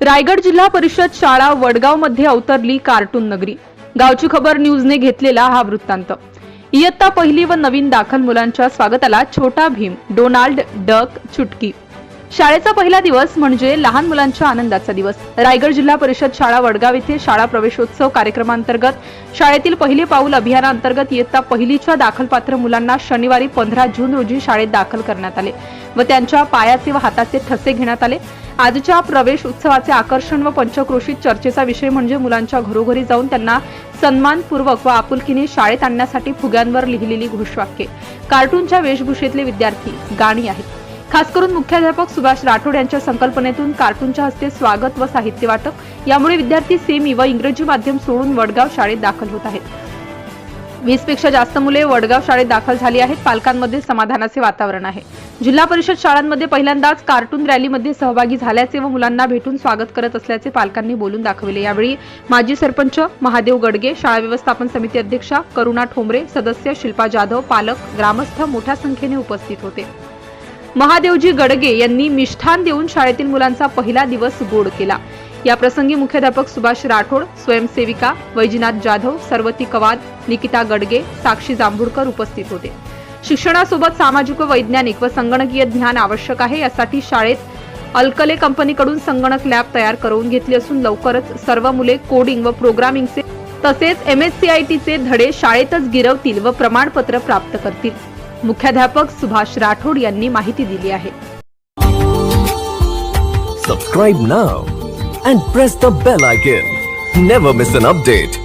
रायगड जिल्हा परिषद शाळा वडगावमध्ये अवतरली कार्टून नगरी. गावची खबर न्यूजने घेतलेला हा वृत्तांत. इयत्ता पहिली व नवीन दाखल मुलांच्या स्वागताला छोटा भीम डोनाल्ड डक चुटकी. शाळेचा पहिला दिवस म्हणजे लहान मुलांच्या आनंदाचा दिवस. रायगड जिल्हा परिषद शाळा वडगाव येथे शाळा प्रवेशोत्सव कार्यक्रमांतर्गत शाळेतील पहिले पाऊल अभियानांतर्गत इयत्ता पहिलीच्या दाखलपात्र मुलांना शनिवारी पंधरा जून रोजी शाळेत दाखल करण्यात आले व त्यांच्या पायाचे व हाताचे ठसे घेण्यात आले. आजच्या प्रवेश उत्सवाचे आकर्षण व पंचक्रोशीत चर्चेचा विषय म्हणजे मुलांच्या घरोघरी जाऊन त्यांना सन्मानपूर्वक व आपुलकीने शाळेत आणण्यासाठी फुग्यांवर लिहिलेली घोषवाक्ये. कार्टूनच्या वेशभूषेतले विद्यार्थी गाणी आहेत. खास करून मुख्याध्यापक सुभाष राठोड यांच्या संकल्पनेतून कार्टूनच्या हस्ते स्वागत व साहित्य वाटप. यामुळे विद्यार्थी सेमी व इंग्रजी माध्यम सोडून वडगाव शाळेत दाखल होत आहेत. वीसपेक्षा जास्त मुले वडगाव शाळेत दाखल झाली आहेत. पालकांमध्ये समाधानाचे वातावरण आहे. जिल्हा परिषद शाळांमध्ये पहिल्यांदाच कार्टून रॅलीमध्ये सहभागी झाल्याचे व मुलांना भेटून स्वागत करत असल्याचे पालकांनी बोलून दाखविले. यावेळी माजी सरपंच महादेव गडगे शाळा व्यवस्थापन समिती अध्यक्षा करुणा ठोंबरे सदस्य शिल्पा जाधव पालक ग्रामस्थ मोठ्या संख्येने उपस्थित होते. महादेवजी गडगे यांनी मिष्ठान देऊन शाळेतील मुलांचा पहिला दिवस गोड केला. या प्रसंगी मुख्याध्यापक सुभाष राठोड स्वयंसेविका वैजनाथ जाधव सर्वती कवाद निकिता गडगे साक्षी जांभूडकर उपस्थित होते. शिक्षणासोबत सामाजिक व वैज्ञानिक व संगणकीय ज्ञान आवश्यक आहे यासाठी शाळेत अल्कले कंपनीकडून संगणक लॅब तयार करून घेतली असून लवकरच सर्व मुले कोडिंग व प्रोग्रामिंगचे तसेच एम एस सी आय टीचे धडे शाळेतच गिरवतील व प्रमाणपत्र प्राप्त करतील. मुख्याध्यापक सुभाष राठोड यांनी माहिती दिली आहे. सबस्क्राईब ना and press the bell icon never miss an update